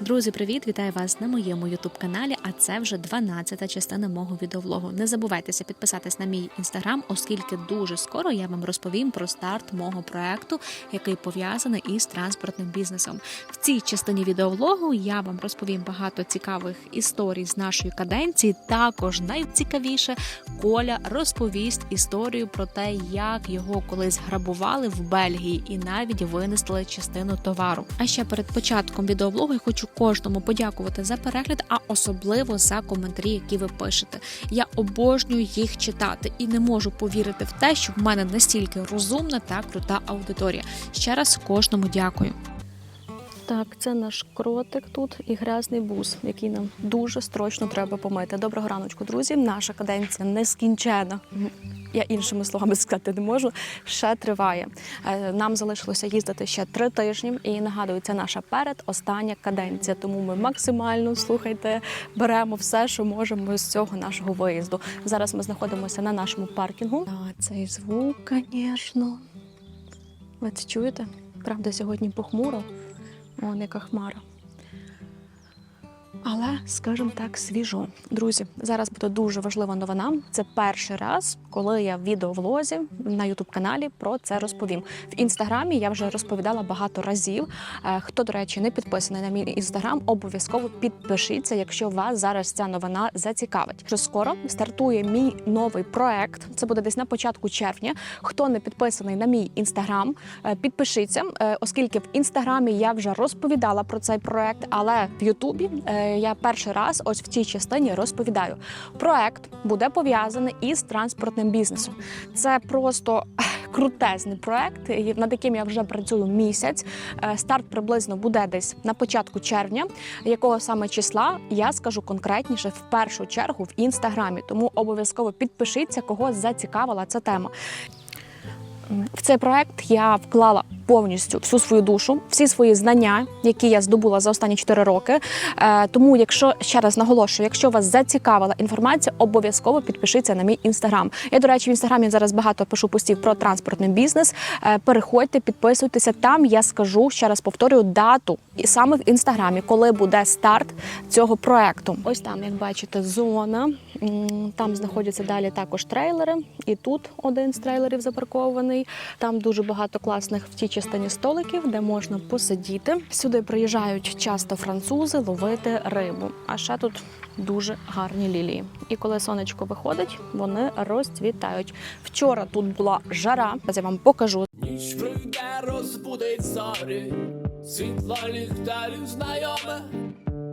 Друзі, привіт! Вітаю вас на моєму ютуб каналі. А це вже 12-та частина мого відеовлогу. Не забувайтеся підписатись на мій інстаграм, оскільки дуже скоро я вам розповім про старт мого проекту, який пов'язаний із транспортним бізнесом. В цій частині відеовлогу я вам розповім багато цікавих історій з нашої каденції. Також найцікавіше Коля розповість історію про те, як його колись грабували в Бельгії і навіть винесли частину товару. А ще перед початком відеоблогу я хочу кожному подякувати за перегляд, а особливо за коментарі, які ви пишете. Я обожнюю їх читати і не можу повірити в те, що в мене настільки розумна та крута аудиторія. Ще раз кожному дякую. Так, це наш кротик тут і грязний бус, який нам дуже строчно треба помити. Доброго раночку, друзі. Наша каденція нескінчена. Я іншими словами сказати не можу. Ще триває. Е, Нам залишилося їздити ще три тижні, і нагадую, це наша передостання каденція. Тому ми максимально слухайте, беремо все, що можемо з цього нашого виїзду. Зараз ми знаходимося на нашому паркінгу. А цей звук, звісно. Ви це чуєте? Правда, сьогодні похмуро. Вон яка хмара. Але, скажімо так, свіжо. Друзі, зараз буде дуже важлива новина. Це перший раз, коли я в відеовлозі на Ютуб-каналі про це розповім. В інстаграмі я вже розповідала багато разів. Е, Хто, до речі, не підписаний на мій інстаграм, обов'язково підпишіться, якщо вас зараз ця новина зацікавить. Вже скоро стартує мій новий проект. Це буде десь на початку червня. Хто не підписаний на мій інстаграм, е, підпишіться, е, оскільки в інстаграмі я вже розповідала про цей проект, але в Ютубі я перший раз ось в цій частині розповідаю. Проект буде пов'язаний із транспортним бізнесом. Це просто крутезний проект, над яким я вже працюю місяць. Е, Старт приблизно буде десь на початку червня. Якого саме числа я скажу конкретніше в першу чергу в інстаграмі. Тому обов'язково підпишіться, кого зацікавила ця тема. В цей проект я вклала повністю всю свою душу, всі свої знання, які я здобула за останні 4 роки. Е, Тому, якщо ще раз наголошую, якщо вас зацікавила інформація, обов'язково підпишіться на мій інстаграм. Я, до речі, в інстаграмі зараз багато пишу постів про транспортний бізнес. Е, Переходьте, підписуйтеся. Там я скажу ще раз повторюю дату, і саме в інстаграмі, коли буде старт цього проекту. Ось там, як бачите, зона. Там знаходяться далі також трейлери, і тут один з трейлерів запаркований. Там дуже багато класних в тій частині столиків, де можна посидіти. Сюди приїжджають часто французи ловити рибу. А ще тут дуже гарні лілії. І коли сонечко виходить, вони розцвітають. Вчора тут була жара. Я вам покажу. Ніч прийде, розбудить зорі, світло ліхтарів знайоме,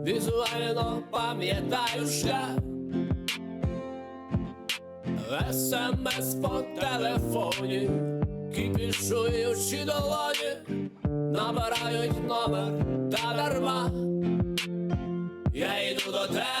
візуально пам'ятаю шлях. СМС по телефоні, кіпішуючи долоні, набирають номер та дарма. Я йду до тебе,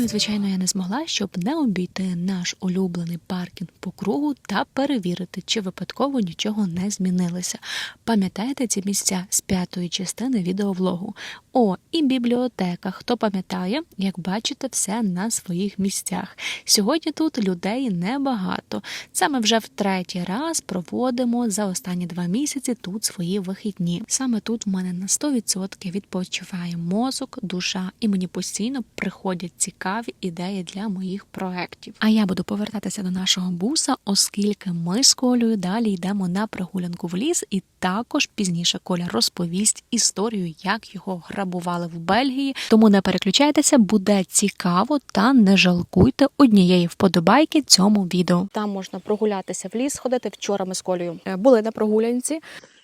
Ну і звичайно, я не змогла, щоб не обійти наш улюблений паркінг по кругу та перевірити, чи випадково нічого не змінилося. Пам'ятаєте ці місця з п'ятої частини відеовлогу? О, і бібліотека. Хто пам'ятає, як бачите, все на своїх місцях. Сьогодні тут людей небагато. Це ми вже в третій раз проводимо за останні два місяці тут свої вихідні. Саме тут в мене на 100% відпочиває мозок, душа, і мені постійно приходять цікаві ідеї для моїх проєктів. А я буду повертатися до нашого буса, оскільки ми з Колею далі йдемо на прогулянку в ліс, і також пізніше Коля розповість історію, як його грабували в Бельгії. Тому не переключайтеся, буде цікаво та не жалкуйте однієї вподобайки цьому відео. Там можна прогулятися в ліс, ходити. Вчора ми з Колею е, були на прогулянці.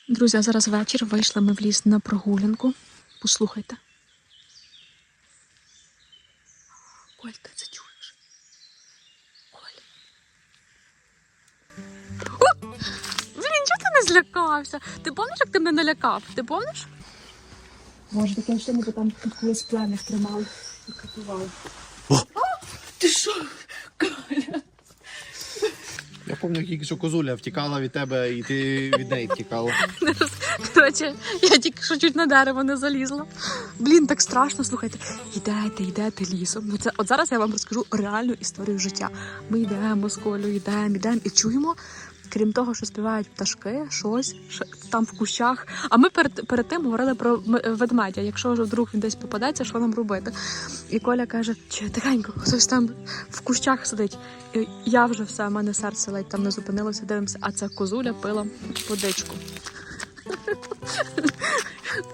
Друзі, зараз вечір. Вийшли ми в ліс на прогулянку. Послухайте. Коль, ти це чуєш? Коль. О! Блін, чого ти не злякався? Ти пам'ятаєш, як ти мене налякав? Ти пам'ятаєш? Може, таке що ми там тут колись плених тримали і катували. Ти що? Коля? Я пам'ятаю, як козуля втікала від тебе, і ти від неї втікала. Коротше, я тільки що чуть на дерево не залізла. Блін, так страшно, слухайте. Йдете, йдете лісом. Ну це от зараз я вам розкажу реальну історію життя. Ми йдемо з колю, йдемо, йдемо і чуємо крім того, що співають пташки, щось ще там в кущах. А ми перед, перед тим говорили про ведмедя. Якщо ж вдруг він десь попадеться, що нам робити? І Коля каже: чи тихенько, хтось там в кущах сидить. І я вже все, в мене серце ледь там не зупинилося, дивимося, а ця козуля пила водичку.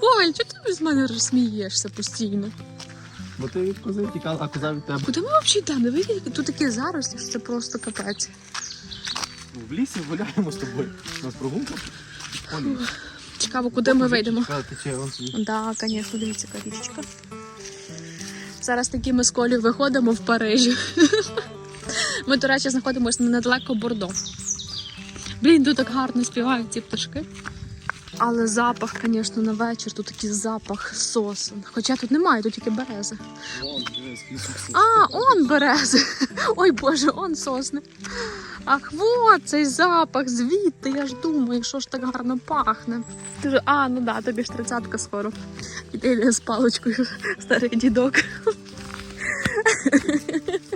Коль, чого ти з мене смієшся постійно? Бо ти від кози втікала, а коза від тебе. Куди ми взагалі йдемо? Диви, тут такі зарослі, що це просто капець. В лісі гуляємо з тобою. У нас прогулка. Цікаво, куди ми вийдемо. Річка тече, вон собі. Да, звісно, дивіться, яка річечка. Зараз такі ми з Колі виходимо в Парижі. Ми, до речі, знаходимося недалеко Бордо. Блін, тут так гарно співають ці пташки. Але запах, звісно, на вечір, тут такий запах сосен. Хоча тут немає, тут тільки берези. А, он берези. Ой Боже, он сосни. Ах, вот цей запах звідти. Я ж думаю, що ж так гарно пахне. Ти А, ну да, тобі ж тридцятка скоро. І з паличкою, старий дідок.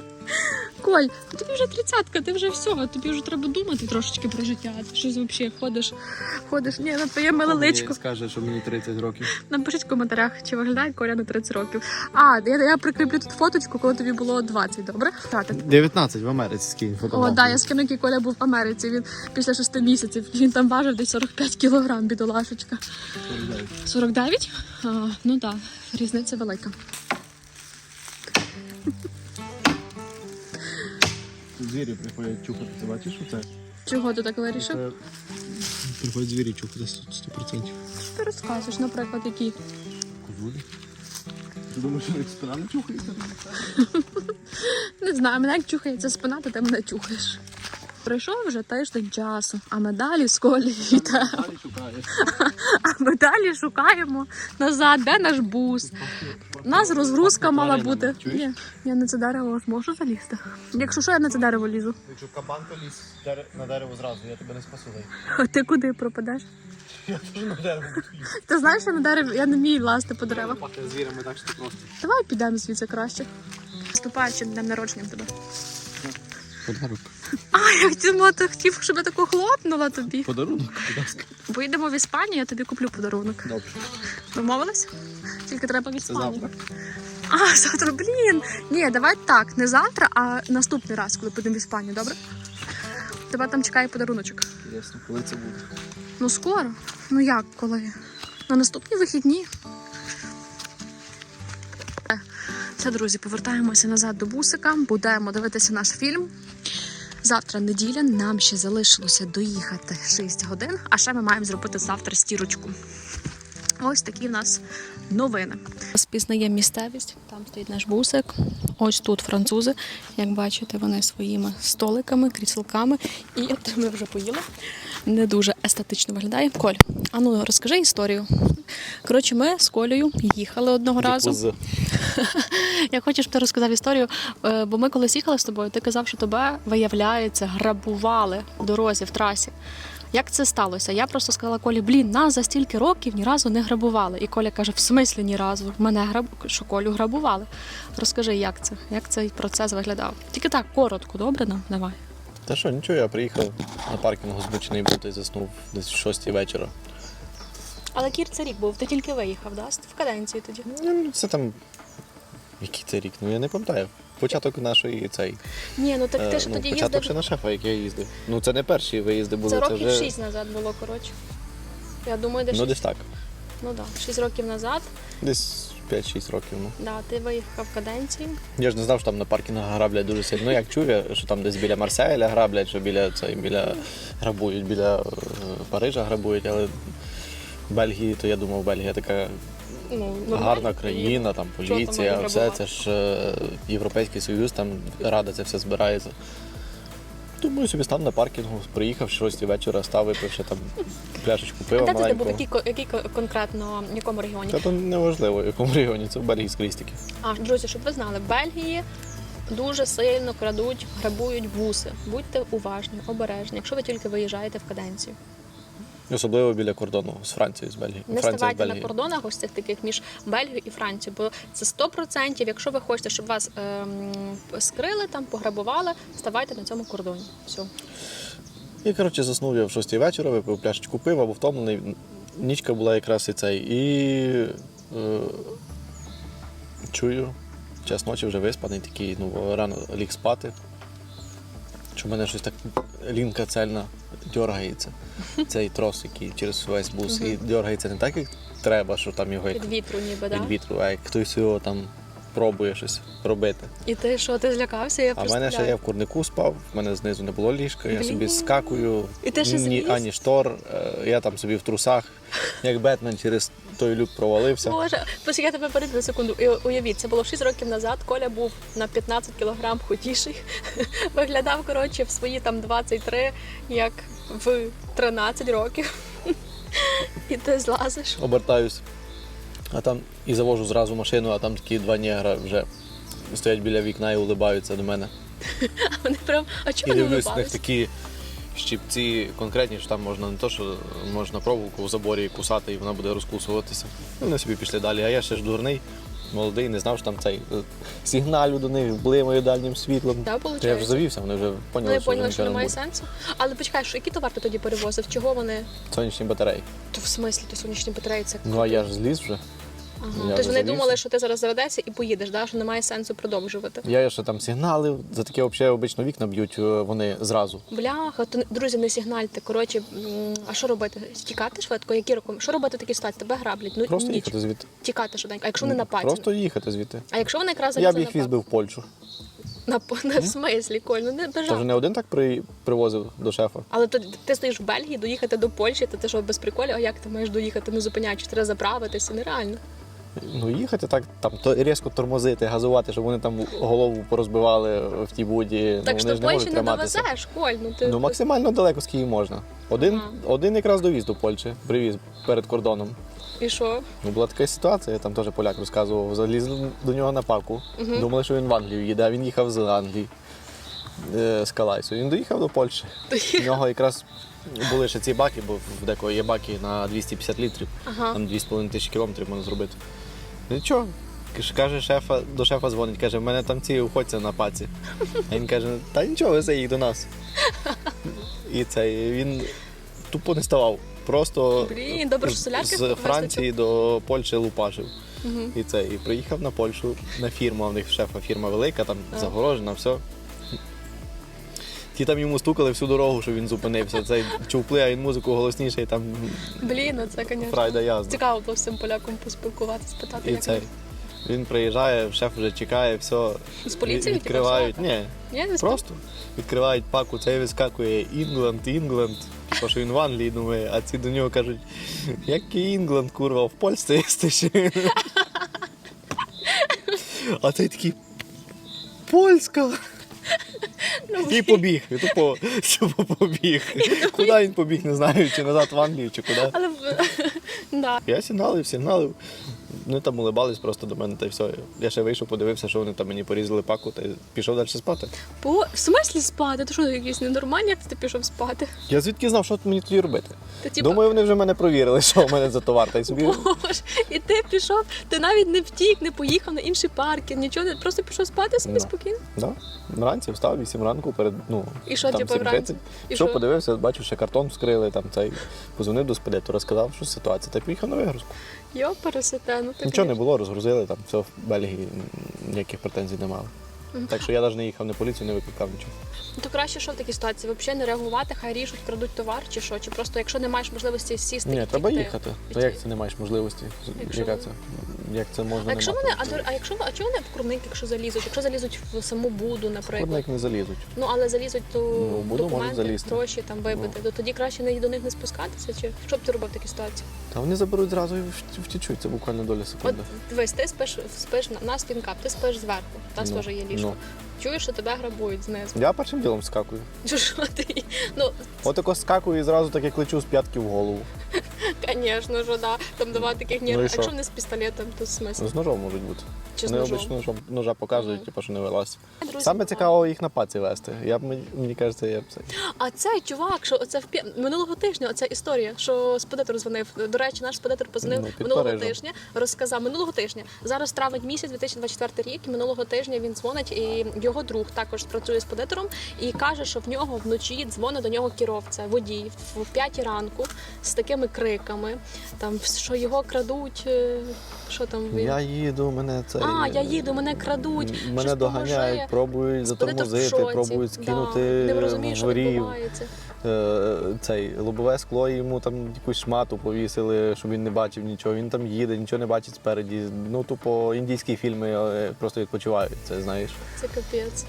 Коль, тобі вже тридцятка, ти вже все, тобі вже треба думати трошечки про життя. Ти щось взагалі ходиш, ходиш. Ні, на твоє миле. Скаже, що мені 30 років. Напишіть в коментарях, чи виглядає Коля на 30 років. А, я, я прикріплю тут фоточку, коли тобі було 20, добре? Тати. 19 в Америці скинь О, фотографію. да, я скину, який Коля був в Америці. Він після 6 місяців. Він там важив десь 45 кілограм, бідолашечка. 49? А, ну так, да, різниця велика. Звірі приходять чухати. Ти бачиш оце? Чого ти так вирішив? Це Приходять звірі чухати 100%. Ти розказуєш, наприклад, які. Козулі. Ти думаєш, що їх спина не чухається? Не знаю, мене як чухається спина, то ти мене чухаєш. Пройшов вже тиждень часу, а ми далі з Колі йдемо. А ми далі шукаємо назад, де наш бус. У нас розгрузка мала бути. Ні, я на це дерево можу залізти. Якщо що, я на це дерево лізу. Якщо кабан поліз на дерево зразу, я тебе не спасу. А ти куди пропадеш? Я теж на дерево їсти. Ти знаєш, що на дереві я не вмію лазити по деревах. Звірами так, що просто. Давай підемо звідси краще. Ступаючим днем народження тебе. Подарунок. А, як ти мо, ти хотів, щоб я таку хлопнула тобі. Подарунок, будь ласка. Поїдемо в Іспанію, я тобі куплю подарунок. Добре. Домовились? Тільки треба в Іспанію. А, завтра, блін. Ні, давай так, не завтра, а наступний раз, коли підемо в Іспанію, добре? Тебе там чекає подаруночок. Ясно, коли це буде. Ну скоро. Ну як, коли? На наступні вихідні. Е, Все, друзі, повертаємося назад до бусика. Будемо дивитися наш фільм. Завтра неділя, нам ще залишилося доїхати 6 годин, а ще ми маємо зробити завтра стірочку. Ось такі в нас новини. Спізнає місцевість. Там стоїть наш бусик. Ось тут французи. Як бачите, вони своїми столиками, кріселками. І ми вже поїли. Не дуже естетично виглядає. Коль, а ну розкажи історію. Коротше, ми з Колею їхали одного разу. Я хочу, щоб ти розказав історію, е, бо ми колись їхали з тобою, ти казав, що тебе, виявляється, грабували в дорозі, в трасі. Як це сталося? Я просто сказала Колі, блін, нас за стільки років ні разу не грабували. І Коля каже, в смислі ні разу. Мене граб... що Колю грабували. Розкажи, як це? Як цей процес виглядав? Тільки так, коротко, добре нам? Давай. Та що, нічого, я приїхав на паркінгу збучений був та й заснув десь в 6 вечора. Але кір це рік був, ти тільки виїхав, да? В каденції тоді. Ну, це там. Який це рік? Ну я не пам'ятаю. Початок нашої цей. Ні, ну так ти е, ж ну, тоді початок їздив. ще на шефа, як я їздив. Ну це не перші виїзди були, Це років вже. шість назад було, коротше. Я думаю, де Ну шість. десь так. Ну так, да. 6 років назад. Десь 5-6 років. Ну. Да, ти виїхав в каденції. Я ж не знав, що там на паркінгах граблять дуже сильно. Ну як чую, я, що там десь біля Марселя граблять, що біля цей, біля грабують, біля е, Парижа грабують, але в Бельгії, то я думав, Бельгія така Ну, гарна країна, там поліція, там все це ж е, Європейський Союз, там рада це все збирається. Думаю, собі став на паркінгу, приїхав 6 вечора, став, випив ще там пляшечку А пива де ти був? Який, який конкретно в якому регіоні? Та то неважливо, в якому регіоні, це в Бельгії скрізь таки. А, друзі, щоб ви знали, в Бельгії дуже сильно крадуть, грабують буси. Будьте уважні, обережні, якщо ви тільки виїжджаєте в каденцію. Особливо біля кордону з Францією, з Бельгії. Не Франція ставайте на кордонах ось цих таких між Бельгією і Францією, бо це 100%, якщо ви хочете, щоб вас ем, скрили там, пограбували, ставайте на цьому кордоні. Все. І коротше заснув я в 6 вечора, випив пляшечку пива, бо втомлений. Нічка була якраз і цей. І е, чую, час ночі вже виспаний, такий, ну, рано ліг спати. Що в мене щось так лінка цельна дергається. Цей трос, який через весь бус. І дергається не так, як треба, що там його як Від вітру ніби, від да? вітру, а як хтось його там пробує щось робити. І ти що, ти злякався? Я А в мене ще я в курнику спав, в мене знизу не було ліжка, я собі скакую, І ти ще ні, ані штор, е, я там собі в трусах, як Бетмен через той люк провалився. Боже, просто я тебе перейду на секунду. І уявіть, це було 6 років назад. Коля був на 15 кілограм худіший. Виглядав, коротше, в свої там 23, як в 13 років. І ти злазиш. Обертаюсь, а там і завожу зразу машину, а там такі два негра вже стоять біля вікна і улибаються до мене. А вони прям, а І чому не дивлюсь, в них улибались? такі щипці конкретні, що там можна не то, що можна проволоку в заборі кусати, і вона буде розкусуватися. І вони собі пішли далі. А я ще ж дурний, молодий, не знав, що там цей е, сигналю до них, блимаю дальнім світлом. Да, Я вже завівся, вони вже поняли, Вони що поняли, що немає буде. сенсу. Але почекай, що які товар ти тоді перевозив? Чого вони? Сонячні батареї. То в смислі, то сонячні батареї це Ну а я ж зліз вже. Ага. Тобто вони думали, що ти зараз заведешся і поїдеш, да? що немає сенсу продовжувати. Я ще там сигналив, за таке взагалі обично вікна б'ють е, вони зразу. Бляха, то друзі, не сигнальте. Коротше, а що робити? Тікати швидко? Які реком... Що робити в такій ситуації? Тебе граблять. Ну Просто ніч. їхати звідти. Тікати швиденько. А якщо вони на паті? Просто їхати звідти. А якщо вони якраз Я б їх віз би в Польщу. На, на в смислі, Коль, ну не вже бежав. не один так при... привозив до шефа. Але то ти стоїш в Бельгії, доїхати до Польщі, то ти що без приколів, а як ти маєш доїхати, не зупиняючись, треба заправитися, нереально. Ну, їхати так, там то різко тормозити, газувати, щоб вони там голову порозбивали в тій буді. так ну, що до не Польщі не довезеш, Коль. Ну ти Ну, максимально далеко, скільки можна. Один, Ага. один якраз довіз до Польщі, привіз перед кордоном. і що? Ну, була така ситуація, я там теж поляк розказував. Залізли до нього на паку. Думали, що він в Англію їде, а він їхав з Англії. е, З Калайсу. Він доїхав до Польщі. У нього якраз були ще ці баки, бо в декого є баки на 250 літрів. Ага. Там 2,5 тисячі кілометрів можна зробити. Ну нічого. Каже- шефа, до шефа дзвонить, каже, в мене там ці уходяться на паці. А він каже, та нічого, вези їх до нас. І це він тупо не ставав. Просто Блін, добре, що солярки з. Франції до Польщі лупашив. Угу. І це, і приїхав на Польщу на фірму, а в них шефа фірма велика, там загорожена, все. Ті там йому стукали всю дорогу, що він зупинився. Цей чувпли, а він музику голосніше, і там Блін, ну це, звісно. фрайда язда. Цікаво було з цим поляком поспілкуватися, спитати, І цей. Він приїжджає, шеф вже чекає, все. З поліції відкривають. Ні, Ні, не просто відкривають паку, цей вискакує Інгленд, Інгленд. Типу, що він в Англії думає, а ці до нього кажуть, який Інгленд, курва, в Польщі їстиш. А цей такий польська. І побіг. І тупо, тупо побіг. Куди він побіг, не знаю, чи назад в Англію, чи куди. Але да. Я сигналив, сигналив. Вони там улибались просто до мене, та й все. Я ще вийшов, подивився, що вони там мені порізали паку, та й пішов далі спати. По... В смислі спати? Ти що, якийсь ненормальний, як ти пішов спати? Я звідки знав, що мені тоді робити? Ти типу, Думаю, вони вже мене провірили, що в мене за товар. Та й собі Боже, і ти пішов, ти навіть не втік, не поїхав на інший паркінг, нічого, не просто пішов спати собі Да. спокійно. да. вранці встав 8 ранку перед ну, І що, там, типу, 7:30. вранці? І Що що? подивився, бачив, ще картон вскрили, там цей позвонив до спедиту, розказав, що ситуація, та й поїхав на вигрузку. Йо, пересете, ну ти Нічого не було, розгрузили, там все в Бельгії ніяких претензій не мали. Так що я навіть не їхав на поліцію, не викликав нічого. Ну, То краще що в такій ситуації? Взагалі не реагувати, хай рішуть, крадуть товар чи що? Чи просто якщо не маєш можливості сісти, Ні, треба їхати. Ну як це не маєш можливості? Якщо Яка це? Як це можна А якщо вони, а, а якщо а чого вони в курник, якщо залізуть? Якщо залізуть в саму буду, наприклад. Курник не залізуть. Ну але залізуть то Ну, буду документи, гроші там вибити. То тоді краще не до них не спускатися. Чи що б ти робив в такій ситуації? Та вони заберуть зразу і вт- втічуть, це буквально доля От секунди. дивись, ти спиш, спиш на, нас спінкап, ти спиш зверху. У нас Ну, теж є ліжко. ну. Чуєш, що тебе грабують знизу. Я першим ділом скакую. Чи що ти? Ну Отако скакую і зразу так як лечу з п'ятки в голову. Звісно ж, да. Там два таких ні. Ну і а що? якщо не з пістолетом, то смисл. Ну, з ножом можуть бути. Чи з Вони ножом? обично ножом- ножа показують, Мгм. типу, що не вилазь. Друзі, Саме ну, цікаво їх на паці вести. Я б мені, мені кажеться, я б це. А цей чувак, що оце в пі- минулого тижня, оця історія, що спедитор дзвонив. До речі, наш спедитор позвонив Ну, під минулого Парижем. тижня, розказав минулого тижня. Зараз травень місяць, 2024 рік. І минулого тижня він дзвонить, і його друг також працює спедитором і каже, що в нього вночі дзвонить до нього кіровця, водій в 5 ранку з такими криками, там що його крадуть. е, Що там він? Я їду, мене це. А, я їду, мене крадуть. М- щось Мене доганяють, поможи. пробують затормозити, пробують Да, скинути не розуміє, що відбувається. Е, Цей лобове скло йому там якусь шмату повісили, щоб він не бачив нічого. Він там їде, нічого не бачить спереді. Ну, тупо індійські фільми е, просто відпочивають. Це знаєш. Це капець.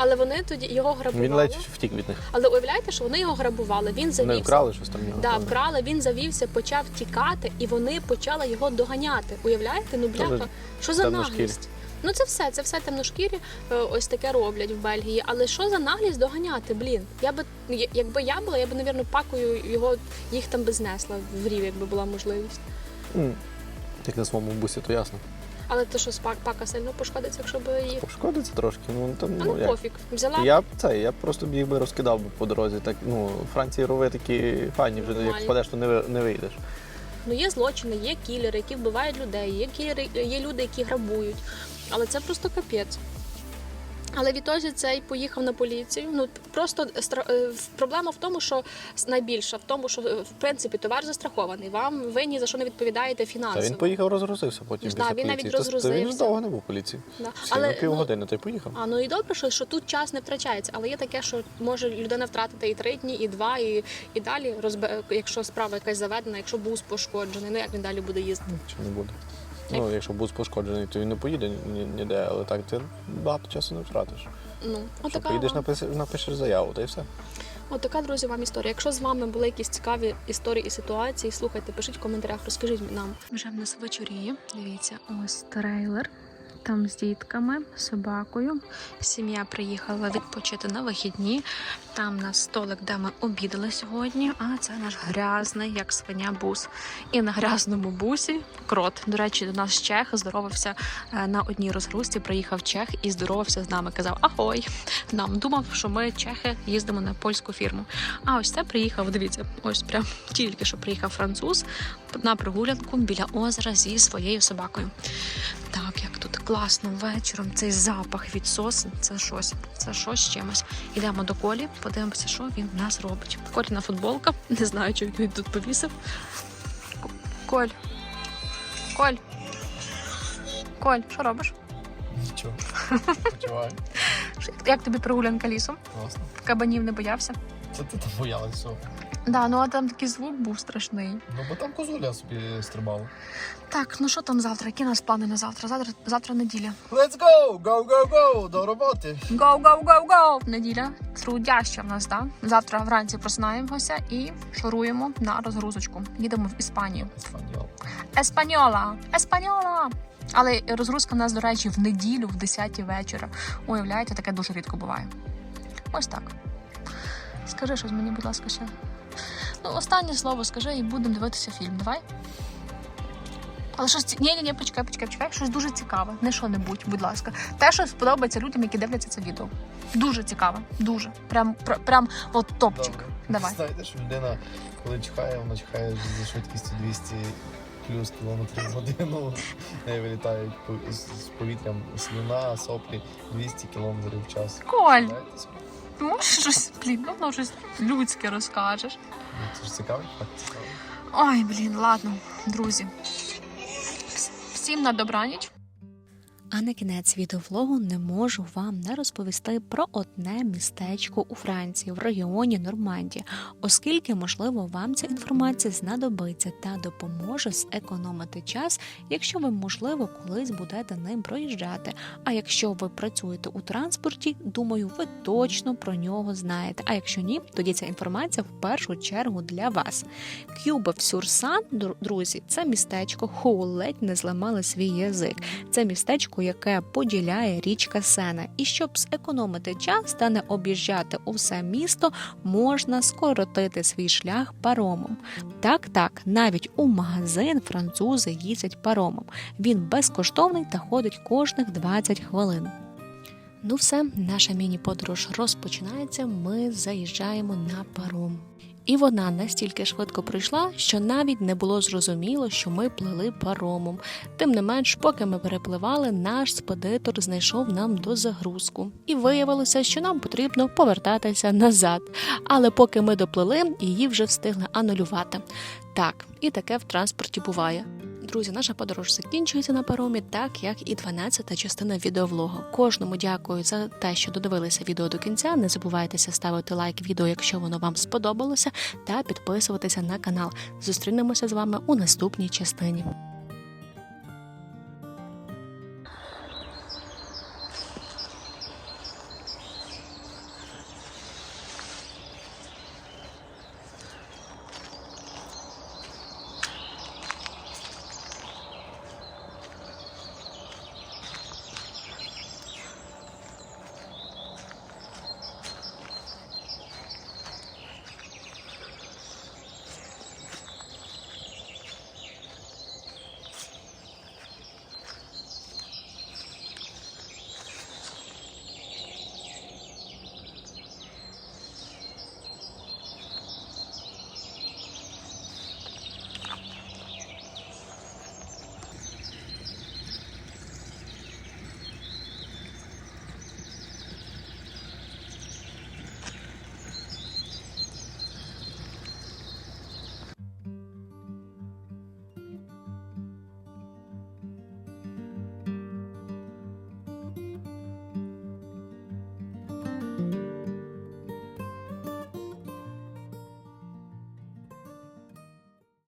Але вони тоді його грабували. Він ледь втік від них. Але уявляєте, що вони його грабували. Він завівся. вкрали щось там. в нього, Да, правда? вкрали, він завівся, почав тікати, і вони почали його доганяти. Уявляєте? Ну бляха, що за наглість? Ну це все, це все темношкірі, е, ось таке роблять в Бельгії. Але що за наглість доганяти? Блін, я би якби я була, я би, навірно, пакою його їх там би знесла в рів, якби була можливість. М, Як на своєму бусі, то ясно. Але то що спак пака сильно пошкодиться, якщо би її. Пошкодиться трошки. Ну там А ну, ну як. пофіг. Взяла Я б це, я б просто б їх би розкидав би по дорозі. Так, ну, в Франції рови такі файні, вже як Нормальні. впадеш, то не, ви- не вийдеш. Ну, є злочини, є кілери, які вбивають людей, є кілери, є люди, які грабують. Але це просто капець. Але відтоді цей поїхав на поліцію. Ну просто е, проблема в тому, що найбільша в тому, що е, в принципі товар застрахований. Вам ви ні за що не відповідаєте Та фінансово. він поїхав розгрузився потім. Да, після він навіть поліції. Та- Та він ж довго не був поліції. Да. Всі, Але, ну, півгодини, то й поїхав. А ну і добре, що, що тут час не втрачається, але є таке, що може людина втратити і три дні, і два, і, і далі розбе... якщо справа якась заведена, якщо бус пошкоджений, ну як він далі буде їздити? Чи не буде? Ну, якщо бус пошкоджений, то він не поїде ні- ніде, але так ти багато часу не втратиш. Ну, Що отака, поїдеш, вам- напишеш, напишеш заяву, та й все. отака, друзі, вам історія. Якщо з вами були якісь цікаві історії і ситуації, слухайте, пишіть в коментарях, розкажіть нам. Вже в нас вечоріє. Дивіться, ось трейлер. Там з дітками, собакою. Сім'я приїхала відпочити на вихідні. Там на столик, де ми обідали сьогодні. А це наш грязний, як свиня, бус. І на грязному бусі крот. До речі, до нас чех здоровався е, на одній розгрузці. Приїхав чех і здоровався з нами. Казав Ахой! Нам думав, що ми чехи їздимо на польську фірму. А ось це приїхав. Дивіться, ось прям тільки що приїхав француз на прогулянку біля озера зі своєю собакою. Так, як тут класно вечором, цей запах від сосен, це щось, це щось з чимось. Йдемо до Колі, подивимося, що він в нас робить. Коліна футболка, не знаю, чи він тут повісив. Коль. Коль. Коль, що робиш? Нічого. Почуваю. Як тобі прогулянка лісом? Класно. Кабанів не боявся? Це ти там боялася. Да, ну а там такий звук був страшний. Ну, бо там козуля собі стрибала. Так, ну що там завтра? Які у нас плани на завтра? Завтра, завтра неділя. Let's go! Go, go, go! До роботи! Go, go, go, go! Неділя трудяща в нас, да? Завтра вранці просинаємося і шуруємо на розгрузочку. Їдемо в Іспанію. Іспаньол. Еспаньола! Еспаньола! Але розгрузка в нас, до речі, в неділю, в 10 вечора. Уявляєте, таке дуже рідко буває. Ось так. Скажи щось мені, будь ласка, ще. Ну, останнє слово скажи і будемо дивитися фільм. Давай. Але щось ні, ні, ні, почекай, почекай, почекай. Щось дуже цікаве. Не що-небудь, будь ласка. Те, що сподобається людям, які дивляться це відео. Дуже цікаве. Дуже. Прям, пр- прям от топчик. Давай. Знаєте, що людина, коли чихає, вона чихає зі швидкістю 200 плюс кілометрів в годину. В неї вилітають з з повітрям слюна, соплі 200 кілометрів в час. Коль, Знаєте собі? Ти можеш щось, блін, ну, ну, щось людське розкажеш. Ну, Це ж цікавий факт. цікавий. Ой, блін, ладно, друзі. Всім на добраніч. А на кінець відеовлогу не можу вам не розповісти про одне містечко у Франції в регіоні Нормандія, оскільки, можливо, вам ця інформація знадобиться та допоможе зекономити час, якщо ви, можливо, колись будете ним проїжджати. А якщо ви працюєте у транспорті, думаю, ви точно про нього знаєте. А якщо ні, тоді ця інформація в першу чергу для вас. Кюба Сюрсан, друзі, це містечко, ху, ледь не зламали свій язик. Це містечко містечко, яке поділяє річка Сена. І щоб зекономити час та не об'їжджати усе місто, можна скоротити свій шлях паромом. Так, так, навіть у магазин французи їздять паромом. Він безкоштовний та ходить кожних 20 хвилин. Ну, все, наша міні-подорож розпочинається. Ми заїжджаємо на паром. І вона настільки швидко прийшла, що навіть не було зрозуміло, що ми плили паромом. Тим не менш, поки ми перепливали, наш спедитор знайшов нам до загрузку. І виявилося, що нам потрібно повертатися назад. Але поки ми доплили, її вже встигли анулювати. Так, і таке в транспорті буває. Друзі, наша подорож закінчується на паромі, так як і 12-та частина відеовлогу. Кожному дякую за те, що додивилися відео до кінця. Не забувайтеся ставити лайк відео, якщо воно вам сподобалося, та підписуватися на канал. Зустрінемося з вами у наступній частині.